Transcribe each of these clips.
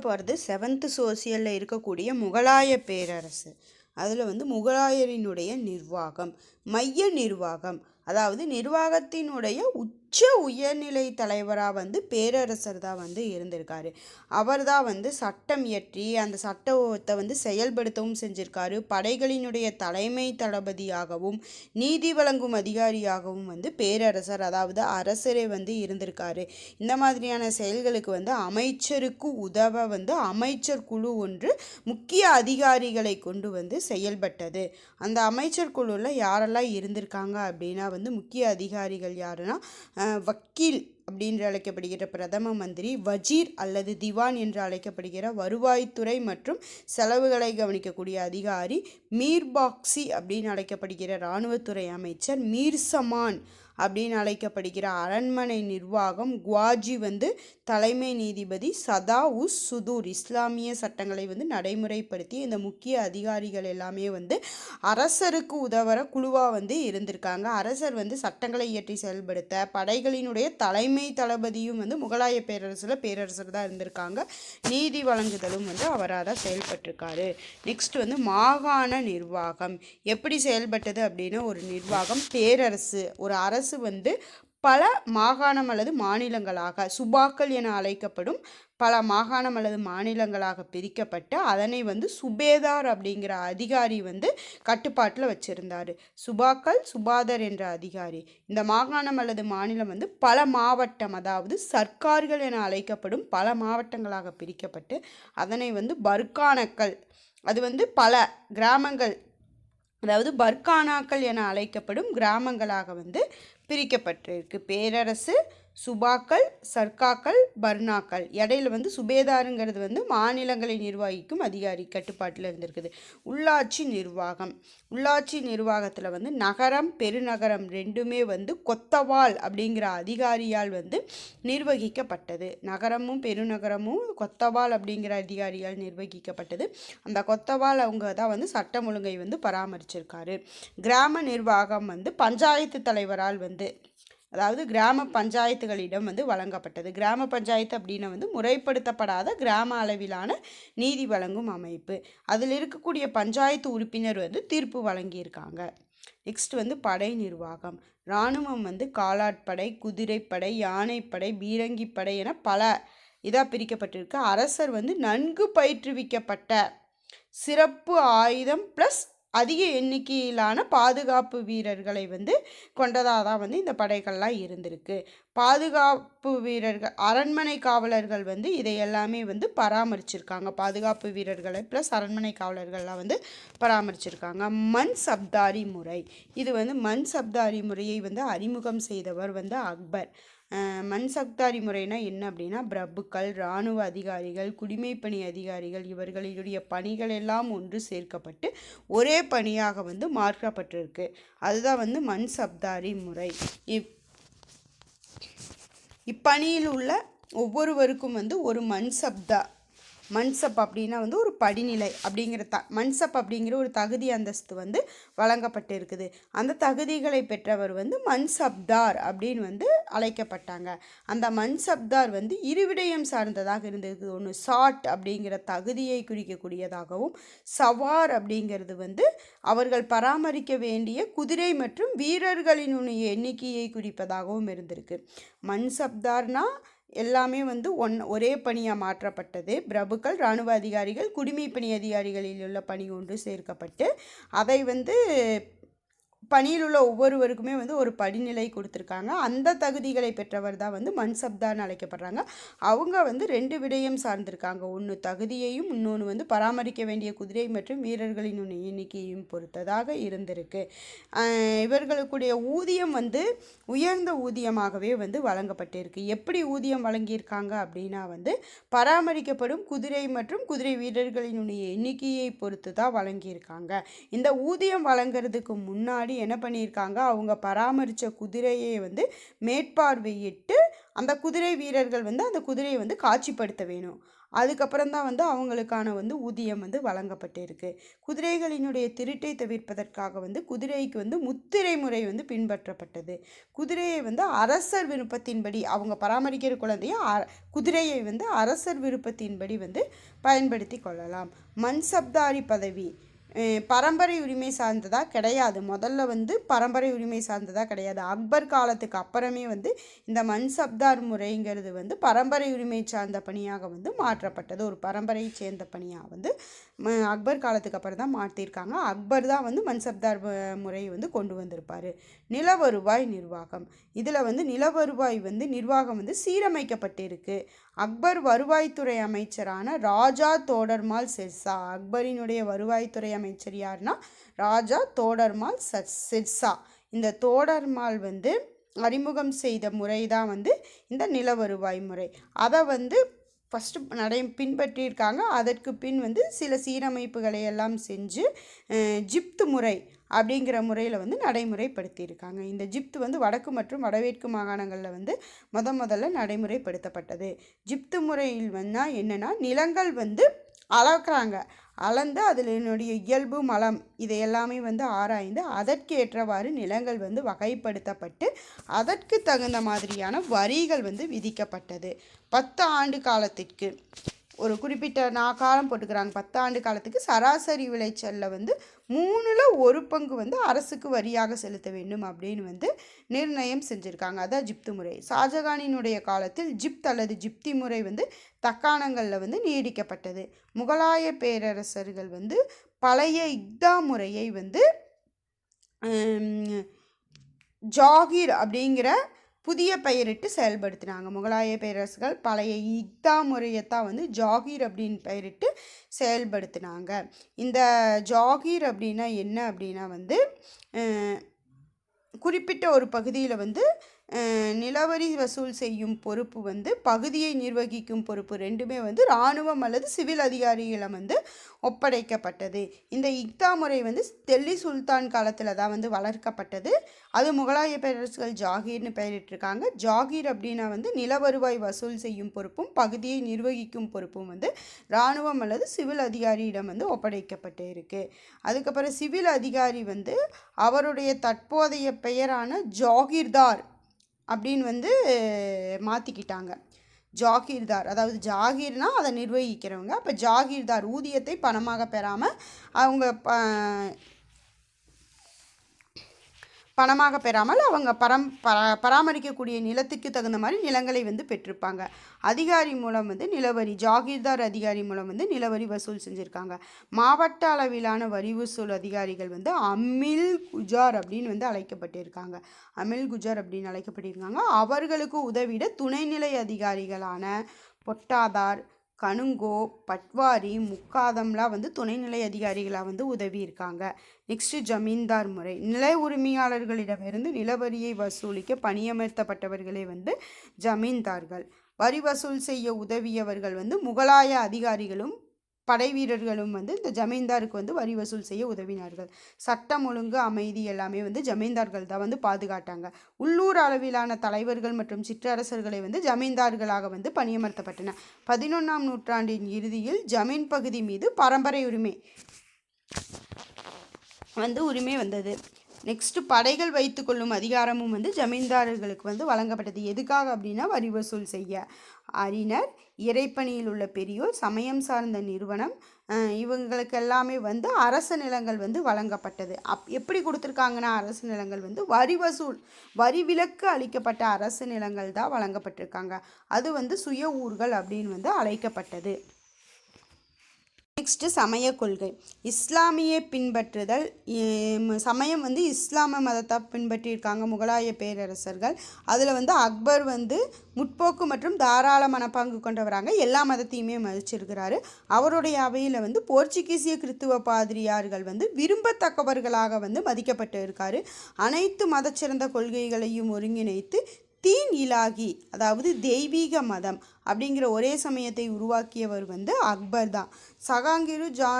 போகிறது செவன்த்து சோசியலில் இருக்கக்கூடிய முகலாய பேரரசு. அதில் வந்து முகலாயரினுடைய நிர்வாகம் மைய நிர்வாகம். அதாவது நிர்வாகத்தினுடைய உச்ச உயர்நிலை தலைவராக வந்து பேரரசர் தான் வந்து இருந்திருக்காரு. அவர் தான் வந்து சட்டம் இயற்றி அந்த சட்டத்தை வந்து செயல்படுத்தவும் செஞ்சிருக்காரு. படைகளினுடைய தலைமை தளபதியாகவும் நீதி வழங்கும் அதிகாரியாகவும் வந்து பேரரசர் அதாவது அரசரே வந்து இருந்திருக்காரு. இந்த மாதிரியான செயல்களுக்கு வந்து அமைச்சருக்கு உதவ வந்து அமைச்சர் குழு ஒன்று முக்கிய அதிகாரிகளை கொண்டு வந்து செயல்பட்டது. அந்த அமைச்சர் குழுவில் யாரெல்லாம் இருந்திருக்காங்க அப்படின்னா வந்து முக்கிய அதிகாரிகள் யாருன்னா வக்கீல் அப்படின்று அழைக்கப்படுகிற பிரதம மந்திரி வஜீர் அல்லது திவான் என்று அழைக்கப்படுகிற வருவாய்த்துறை மற்றும் செலவுகளை கவனிக்கக்கூடிய அதிகாரி மீர்பாக்சி அப்படின்னு அழைக்கப்படுகிற இராணுவத்துறை அமைச்சர் மீர்சமான் அப்படின்னு அழைக்கப்படுகிற அரண்மனை நிர்வாகம் குவாஜி வந்து தலைமை நீதிபதி சதா உஸ் சுதூர் இஸ்லாமிய சட்டங்களை வந்து நடைமுறைப்படுத்தி இந்த முக்கிய அதிகாரிகள் எல்லாமே வந்து அரசருக்கு உதவுற குழுவாக வந்து இருந்திருக்காங்க. அரசர் வந்து சட்டங்களை இயற்றி செயல்படுத்த படைகளினுடைய தலைமை தளபதியும் வந்து முகலாய பேரரசில் பேரரசர் தான் இருந்திருக்காங்க. நீதி வழங்குதலும் வந்து அவராக தான் செயல்பட்டிருக்காரு. நெக்ஸ்ட் வந்து மாகாண நிர்வாகம். எப்படி செயல்பட்டது அப்படின்னா ஒரு நிர்வாகம் பேரரசு ஒரு அரசு வந்து பல மாகாணம் அல்லது மாநிலங்களாக சுபாக்கள் என அழைக்கப்படும் பல மாகாணம் அல்லது மாநிலங்களாக பிரிக்கப்பட்டு அதனை வந்து சுபேதார் அப்படிங்கிற அதிகாரி வந்து கட்டுப்பாட்டில் வச்சுருந்தார். சுபாக்கள் சுபாதர் என்ற அதிகாரி. இந்த மாகாணம் அல்லது மாநிலம் வந்து பல மாவட்டம் அதாவது சர்க்கார்கள் என அழைக்கப்படும் பல மாவட்டங்களாக பிரிக்கப்பட்டு அதனை வந்து பர்கானக்கள் அது வந்து பல கிராமங்கள் அதாவது பர்கானாக்கள் என அழைக்கப்படும் கிராமங்களாக வந்து பிரிக்கப்பட்டிருக்கு. பேரரசு சுபாக்கள் சர்க்காக்கள் பர்னாக்கள். இடையில வந்து சுபேதாருங்கிறது வந்து மாநிலங்களை நிர்வகிக்கும் அதிகாரி கட்டுப்பாட்டில் இருந்திருக்குது. உள்ளாட்சி நிர்வாகம். உள்ளாட்சி நிர்வாகத்தில் வந்து நகரம் பெருநகரம் ரெண்டுமே வந்து கொத்தவால் அப்படிங்கிற அதிகாரியால் வந்து நிர்வகிக்கப்பட்டது. நகரமும் பெருநகரமும் கொத்தவால் அப்படிங்கிற அதிகாரியால் நிர்வகிக்கப்பட்டது. அந்த கொத்தவால் அவங்க தான் வந்து சட்டம் ஒழுங்கை வந்து பராமரிச்சிருக்காரு. கிராம நிர்வாகம் வந்து பஞ்சாயத்து தலைவரால் வந்து அதாவது கிராம பஞ்சாயத்துகளிடம் வந்து வழங்கப்பட்டது. கிராம பஞ்சாயத்து அப்படின்னா வந்து முறைப்படுத்தப்படாத கிராம அளவிலான நீதி வழங்கும் அமைப்பு. அதில் இருக்கக்கூடிய பஞ்சாயத்து உறுப்பினர் வந்து தீர்ப்பு வழங்கியிருக்காங்க. நெக்ஸ்ட் வந்து படை நிர்வாகம். இராணுவம் வந்து காலாட்படை குதிரைப்படை யானைப்படை பீரங்கிப்படை என பல இதாக பிரிக்கப்பட்டிருக்கு. அரசர் வந்து நன்கு பயிற்றுவிக்கப்பட்ட சிறப்பு ஆயுதம் ப்ளஸ் அதிக எண்ணிக்கையிலான பாதுகாப்பு வீரர்களை வந்து கொண்டதாக தான் வந்து இந்த படைகள்லாம் இருந்திருக்கு. பாதுகாப்பு வீரர்கள் அரண்மனை காவலர்கள் வந்து இதை எல்லாமே வந்து பராமரிச்சிருக்காங்க. பாதுகாப்பு வீரர்களை ப்ளஸ் அரண்மனை காவலர்கள்லாம் வந்து பராமரிச்சிருக்காங்க. மண் சப்தாரி முறை. இது வந்து மண் சப்தாரி முறையை வந்து அறிமுகம் செய்தவர் வந்து அக்பர். மண் சப்தாரி முறைனா என்ன அப்படின்னா பிரபுக்கள் இராணுவ அதிகாரிகள் குடிமைப்பணி அதிகாரிகள் இவர்களுடைய பணிகள் எல்லாம் ஒன்று சேர்க்கப்பட்டு ஒரே பணியாக வந்து மாற்றப்பட்டிருக்கு. அதுதான் வந்து மண் சப்தாரி முறை. இப் இப்பணியில் உள்ள ஒவ்வொருவருக்கும் வந்து ஒரு மன்சப்தா மன்சப் அப்படின்னா வந்து ஒரு படிநிலை அப்படிங்கிற த மன்சப் அப்படிங்கிற ஒரு தகுதி அந்தஸ்து வந்து வழங்கப்பட்டு இருக்குது அந்த தகுதிகளை பெற்றவர் வந்து மன்சப்தார் அப்படின்னு வந்து அழைக்கப்பட்டாங்க. அந்த மன்சப்தார் வந்து இருவிடயம் சார்ந்ததாக இருந்தது. ஒன்று சாட் அப்படிங்கிற தகுதியை குறிக்கக்கூடியதாகவும் சவார் அப்படிங்கிறது வந்து அவர்கள் பராமரிக்க வேண்டிய குதிரை மற்றும் வீரர்களினுடைய எண்ணிக்கையை குறிப்பதாகவும் இருந்திருக்கு. மன்சப்தார்னா எல்லாமே வந்து ஒன் ஒரே பணியாக மாற்றப்பட்டது. பிரபுக்கள் இராணுவ அதிகாரிகள் குடிமை பணி அதிகாரிகளில் உள்ள பணி ஒன்று சேர்க்கப்பட்டு அதை வந்து பணியில் உள்ள ஒவ்வொருவருக்குமே வந்து ஒரு படிநிலை கொடுத்துருக்காங்க. அந்த தகுதிகளை பெற்றவர் தான் வந்து மன்சப்தான்னு அழைக்கப்படுறாங்க. அவங்க வந்து ரெண்டு விடயம் சார்ந்திருக்காங்க. ஒன்று தகுதியையும் இன்னொன்று வந்து பராமரிக்க வேண்டிய குதிரை மற்றும் வீரர்களின் எண்ணிக்கையும் பொறுத்ததாக இருந்திருக்கு. இவர்களுக்குடைய ஊதியம் வந்து உயர்ந்த ஊதியமாகவே வந்து வழங்கப்பட்டிருக்கு. எப்படி ஊதியம் வழங்கியிருக்காங்க அப்படின்னா வந்து பராமரிக்கப்படும் குதிரை மற்றும் குதிரை வீரர்களினுடைய எண்ணிக்கையை பொறுத்து தான் வழங்கியிருக்காங்க. இந்த ஊதியம் வழங்குறதுக்கு முன்னாடி என்ன பண்ணியிருக்காங்க? அவங்க பராமரித்த குதிரையை வந்து மேற்பார்வையிட்டு அந்த குதிரை வீரர்கள் வந்து அந்த குதிரையை வந்து காட்சிப்படுத்த வேணும். அதுக்கப்புறம் தான் வந்து அவங்களுக்கான வந்து ஊதியம் வந்து வழங்கப்பட்டிருக்கு. குதிரைகளினுடைய திருட்டை தவிர்ப்பதற்காக வந்து குதிரைக்கு வந்து முத்திரை முறை வந்து பின்பற்றப்பட்டது. குதிரையை வந்து அரசர் விருப்பத்தின்படி அவங்க பராமரிக்கிற குழந்தைய குதிரையை வந்து அரசர் விருப்பத்தின்படி வந்து பயன்படுத்தி கொள்ளலாம். மன்சப்தாரி பதவி. பரம்பரை உரிமை சார்ந்ததாக கிடையாது. முதல்ல வந்து பரம்பரை உரிமை சார்ந்ததாக கிடையாது. அக்பர் காலத்துக்கு அப்புறமே வந்து இந்த மன்சப்தார் முறைங்கிறது வந்து பரம்பரை உரிமை சார்ந்த பணியாக வந்து மாற்றப்பட்டது. ஒரு பரம்பரையை சேர்ந்த பணியாக வந்து அக்பர் காலத்துக்கு அப்புறம் தான் மாற்றிருக்காங்க. அக்பர் தான் வந்து மன்சப்தார் முறையை வந்து கொண்டு வந்திருப்பார். நில வருவாய் நிர்வாகம். இதில் வந்து நில வருவாய் வந்து நிர்வாகம் வந்து சீரமைக்கப்பட்டிருக்கு. அக்பர் வருவாய்த்துறை அமைச்சரான ராஜா தோடர்மால் சிர்சா. அக்பரினுடைய வருவாய்த்துறை அமைச்சர் யாருன்னா ராஜா தோடர்மால் சிர்சா. இந்த தோடர்மால் வந்து அறிமுகம் செய்த முறை தான் வந்து இந்த நில வருவாய் முறை. அதை வந்து ஃபஸ்ட்டு நடை பின்பற்றியிருக்காங்க. அதற்கு பின் வந்து சில சீரமைப்புகளை எல்லாம் செஞ்சு ஜிப்து முறை அப்படிங்கிற முறையில் வந்து நடைமுறைப்படுத்தியிருக்காங்க. இந்த ஜிப்து வந்து வடக்கு மற்றும் வடமேற்கு மாகாணங்களில் வந்து முத முதல்ல நடைமுறைப்படுத்தப்பட்டது. ஜிப்து முறையில் வந்தால் என்னென்னா நிலங்கள் வந்து அளக்குறாங்க. அளந்து அதில் என்னுடைய இயல்பு மலம் இதை எல்லாமே வந்து ஆராய்ந்து அதற்கு ஏற்றவாறு நிலங்கள் வந்து வகைப்படுத்தப்பட்டு அதற்கு தகுந்த மாதிரியான வரிகள் வந்து விதிக்கப்பட்டது. பத்து ஆண்டு காலத்திற்கு ஒரு குறிப்பிட்ட நான் காலம் போட்டுக்கிறாங்க. பத்தாண்டு காலத்துக்கு சராசரி விளைச்சலில் வந்து மூணில் ஒரு பங்கு வந்து அரசுக்கு வரியாக செலுத்த வேண்டும் அப்படின்னு வந்து நிர்ணயம் செஞ்சுருக்காங்க. அதான் ஜிப்து முறை. ஷாஜகானினுடைய காலத்தில் ஜிப்த் அல்லது ஜிப்தி முறை வந்து தக்காணங்களில் வந்து நீடிக்கப்பட்டது. முகலாய பேரரசர்கள் வந்து பழைய இக்தா முறையை வந்து ஜாகிர் அப்படிங்கிற புதிய பெயரிட்டு செயல்படுத்தினாங்க. முகலாய பேரரசுகள் பழைய இக்தா முறையைத்தான் வந்து ஜாகீர் அப்படின்னு பெயரிட்டு செயல்படுத்தினாங்க. இந்த ஜாகீர் அப்படின்னா என்ன அப்படின்னா வந்து குறிப்பிட்ட ஒரு பகுதியில் வந்து நிலவரி வசூல் செய்யும் பொறுப்பு வந்து பகுதியை நிர்வகிக்கும் பொறுப்பு ரெண்டுமே வந்து இராணுவம் அல்லது சிவில் அதிகாரிகளிடம் வந்து ஒப்படைக்கப்பட்டது. இந்த இக்தா முறை வந்து டெல்லி சுல்தான் காலத்தில் தான் வந்து வளர்க்கப்பட்டது. அது முகலாய பேரரசுகள் ஜாகீர்னு பெயரிட்டிருக்காங்க. ஜாகீர் அப்படின்னா வந்து நில வருவாய் வசூல் செய்யும் பொறுப்பும் பகுதியை நிர்வகிக்கும் பொறுப்பும் வந்து இராணுவம் அல்லது சிவில் அதிகாரியிடம் வந்து ஒப்படைக்கப்பட்டு இருக்குது அதுக்கப்புறம் சிவில் அதிகாரி வந்து அவருடைய தற்போதைய பெயரான ஜாகீர்தார் அப்படின்னு வந்து மாற்றிக்கிட்டாங்க ஜாகீர்தார் அதாவது ஜாகீர்னால் அதை நிர்வகிக்கிறவங்க. அப்போ ஜாகீர்தார் ஊதியத்தை பணமாக பெறாமல் அவங்க ப பணமாக பெறாமல் அவங்க பரம் ப பராமரிக்கக்கூடிய நிலத்துக்கு தகுந்த மாதிரி நிலங்களை வந்து பெற்றிருப்பாங்க. அதிகாரி மூலம் வந்து நிலவரி ஜாகீர்தார் அதிகாரி மூலம் வந்து நிலவரி வசூல் செஞ்சுருக்காங்க. மாவட்ட அளவிலான வரி வசூல் அதிகாரிகள் வந்து அமில் குஜார் அப்படின்னு வந்து அழைக்கப்பட்டிருக்காங்க. அமில் குஜார் அப்படின்னு அழைக்கப்பட்டிருக்காங்க. அவர்களுக்கு உதவிட துணைநிலை அதிகாரிகளான பொட்டாதார் கணுங்கோ பட்வாரி முக்காதம்லாம் வந்து துணைநிலை அதிகாரிகளாக வந்து உதவி இருக்காங்க நெக்ஸ்ட்டு ஜமீன்தார் முறை. நில உரிமையாளர்களிடமிருந்து நிலவரியை வசூலிக்க பணியமர்த்தப்பட்டவர்களே வந்து ஜமீன்தார்கள். வரி வசூல் செய்ய உதவியவர்கள் வந்து முகலாய அதிகாரிகளும் படை வீரர்களும் வந்து இந்த ஜமீன்தாருக்கு வந்து வரி வசூல் செய்ய உதவினார்கள். சட்டம் ஒழுங்கு அமைதி எல்லாமே வந்து ஜமீன்தார்கள் தான் வந்து பாதுகாட்டாங்க. உள்ளூர் அளவிலான தலைவர்கள் மற்றும் சிற்றரசர்களை வந்து ஜமீன்தார்களாக வந்து பணியமர்த்தப்பட்டன. பதினொன்றாம் நூற்றாண்டின் இறுதியில் ஜமீன் பகுதி மீது பரம்பரை உரிமை வந்து உரிமை வந்தது. நெக்ஸ்ட்டு படைகள் வைத்து கொள்ளும் அதிகாரமும் வந்து ஜமீன்தாரர்களுக்கு வந்து வழங்கப்பட்டது. எதுக்காக அப்படின்னா வரி வசூல் செய்ய. அறிஞர் இறைப்பணியில் உள்ள பெரியோர் சமயம் சார்ந்த நிறுவனம் இவங்களுக்கு எல்லாமே வந்து அரசு நிலங்கள் வந்து வழங்கப்பட்டது. அப் எப்படி கொடுத்துருக்காங்கன்னா அரசு நிலங்கள் வந்து வரி வசூல் வரி விலக்கு அளிக்கப்பட்ட அரசு நிலங்கள் தான் வழங்கப்பட்டிருக்காங்க. அது வந்து சுய ஊர்கள் அப்படின்னு வந்து அழைக்கப்பட்டது. நெக்ஸ்ட்டு சமய கொள்கை. இஸ்லாமிய பின்பற்றுதல் சமயம் வந்து இஸ்லாம மதத்தை பின்பற்றியிருக்காங்க முகலாய பேரரசர்கள். அதில் வந்து அக்பர் வந்து முற்போக்கு மற்றும் தாராள மனப்பாங்கு கொண்டவராங்க. எல்லா மதத்தையுமே மதிச்சிருக்கிறாரு. அவருடைய அவையில் வந்து போர்ச்சுகீசிய கிறித்துவ பாதிரியார்கள் வந்து விரும்பத்தக்கவர்களாக வந்து மதிக்கப்பட்டு இருக்காரு அனைத்து மதச்சிறந்த கொள்கைகளையும் ஒருங்கிணைத்து தீன் இலாகி அதாவது தெய்வீக மதம் அப்படிங்கிற ஒரே சமயத்தை உருவாக்கியவர் வந்து அக்பர் தான். சகாங்கிரு ஜா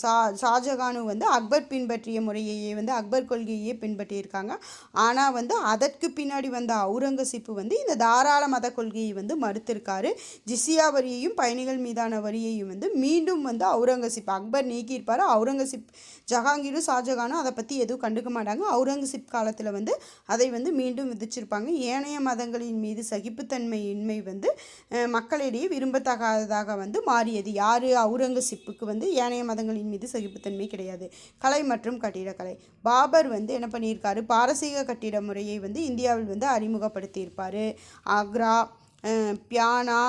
ஷா ஷாஜகானும் வந்து அக்பர் பின்பற்றிய முறையையே வந்து அக்பர் கொள்கையே பின்பற்றியிருக்காங்க. ஆனால் வந்து அதற்கு பின்னாடி வந்த அவுரங்கசீப்பு வந்து இந்த தாராள மத கொள்கையை வந்து மறுத்திருக்காரு. ஜிசியா வரியையும் பயணிகள் மீதான வரியையும் வந்து மீண்டும் வந்து அவுரங்கசீப் அக்பர் நீக்கியிருப்பார். அவுரங்கசீப் ஜஹாங்கீரும் ஷாஜகானும் அதை பற்றி எதுவும் கண்டுக்க மாட்டாங்க. அவுரங்கசீப் காலத்தில் வந்து அதை வந்து மீண்டும் விதிச்சிருப்பாங்க. ஏனைய மதங்களின் மீது சகிப்புத்தன்மை இன்மை வந்து மக்களிடையே விரும்பத்தகாததாக வந்து மாறியது. யார்? அவுரங்கசீப்புக்கு வந்து ஏனைய மதங்களின் மீது சகிப்புத்தன்மை கிடையாது. கலை மற்றும் கட்டிடக்கலை. பாபர் வந்து என்ன பண்ணியிருக்காரு? பாரசீக கட்டிட முறையை வந்து இந்தியாவில் வந்து அறிமுகப்படுத்தியிருப்பார். ஆக்ரா பியானா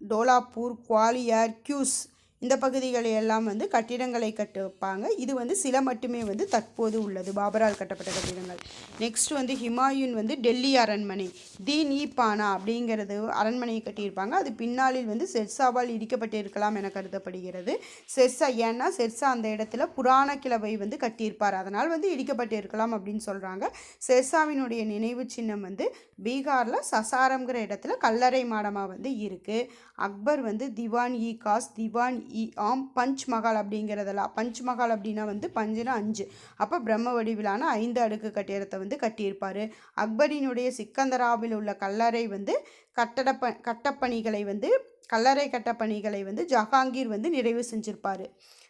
டோலாப்பூர் குவாலியர் கியூஸ் இந்த பகுதிகளை எல்லாம் வந்து கட்டிடங்களை கட்டுப்பாங்க இது வந்து சில மட்டுமே வந்து தற்போது உள்ளது. பாபரால் கட்டப்பட்ட கட்டிடங்கள். நெக்ஸ்ட் வந்து ஹிமாயூன் வந்து டெல்லி அரண்மனை. தீன் இ பானா அப்படிங்கிறது அரண்மனையை கட்டியிருப்பாங்க. அது பின்னாளில் வந்து செர்சாவால் இடிக்கப்பட்டிருக்கலாம் என கருதப்படுகிறது. செர்சா ஏன்னா செர்சா அந்த இடத்துல புராண கிளவை வந்து கட்டியிருப்பார். அதனால் வந்து இடிக்கப்பட்டிருக்கலாம் அப்படின்னு சொல்கிறாங்க செர்சாவினுடைய நினைவு சின்னம் வந்து பீகாரில் சசாரம்ங்கிற இடத்துல கல்லறை மாடமாக வந்து இருக்குது அக்பர் வந்து திவான் இ காஸ் திவான் இ ஆம் பஞ்ச் மகால் அப்படிங்கிறதெல்லாம். பஞ்ச் மகால் அப்படின்னா வந்து பஞ்சுனா அஞ்சு. அப்போ பிரம்ம வடிவிலான ஐந்து அடுக்கு கட்டிடத்தை வந்து கட்டியிருப்பார். அக்பரினுடைய சிக்கந்தராவில் உள்ள கல்லறை வந்து கட்டடப்ப கட்டப்பணிகளை வந்து கல்லறை கட்டப்பணிகளை வந்து ஜஹாங்கீர் வந்து நிறைவு செஞ்சிருப்பார்.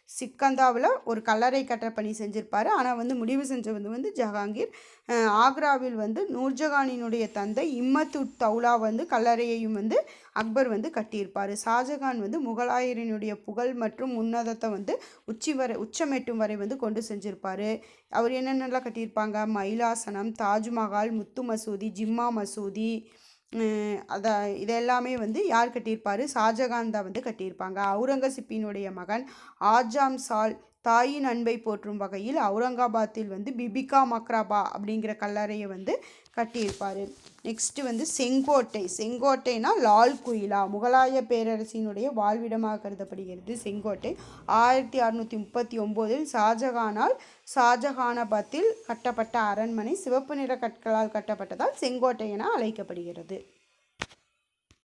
சிக்கந்தாவில் ஒரு கல்லறை கட்டப்பணி செஞ்சுருப்பார். ஆனால் வந்து முடிவு செஞ்சது வந்து ஜஹாங்கீர். ஆக்ராவில் வந்து நூர்ஜஹானினுடைய தந்தை இம்மத்து தௌலா வந்து கல்லறையையும் வந்து அக்பர் வந்து கட்டியிருப்பார். ஷாஜகான் வந்து முகலாயரினுடைய புகழ் மற்றும் உன்னதத்தை வந்து உச்சி வரை உச்சமெட்டும் வரை வந்து கொண்டு செஞ்சிருப்பார். அவர் என்னென்னலாம் கட்டியிருப்பாங்க? மயிலாசனம் தாஜ்மஹால் முத்து மசூதி ஜிம்மா மசூதி அதை இதெல்லாமே வந்து யார் கட்டியிருப்பார்? ஷாஜகான் தான் வந்து கட்டியிருப்பாங்க. அவுரங்கசீப்பினுடைய மகன் ஆஜாம் சால் தாயின் அன்பை போற்றும் வகையில் அவுரங்காபாத்தில் வந்து பிபிகா மக்ராபா அப்படிங்கிற கல்லறையை வந்து கட்டியிருப்பார். நெக்ஸ்ட்டு வந்து செங்கோட்டை. செங்கோட்டைனா லால் குயிலா. முகலாய பேரரசினுடைய வாழ்விடமாக கருதப்படுகிறது செங்கோட்டை. ஆயிரத்தி அறுநூற்றி முப்பத்தி ஒம்போதில் ஷாஜகானால் ஷாஜகானாபாத்தில் கட்டப்பட்ட அரண்மனை சிவப்பு நிற கற்களால் கட்டப்பட்டதால் செங்கோட்டை என அழைக்கப்படுகிறது.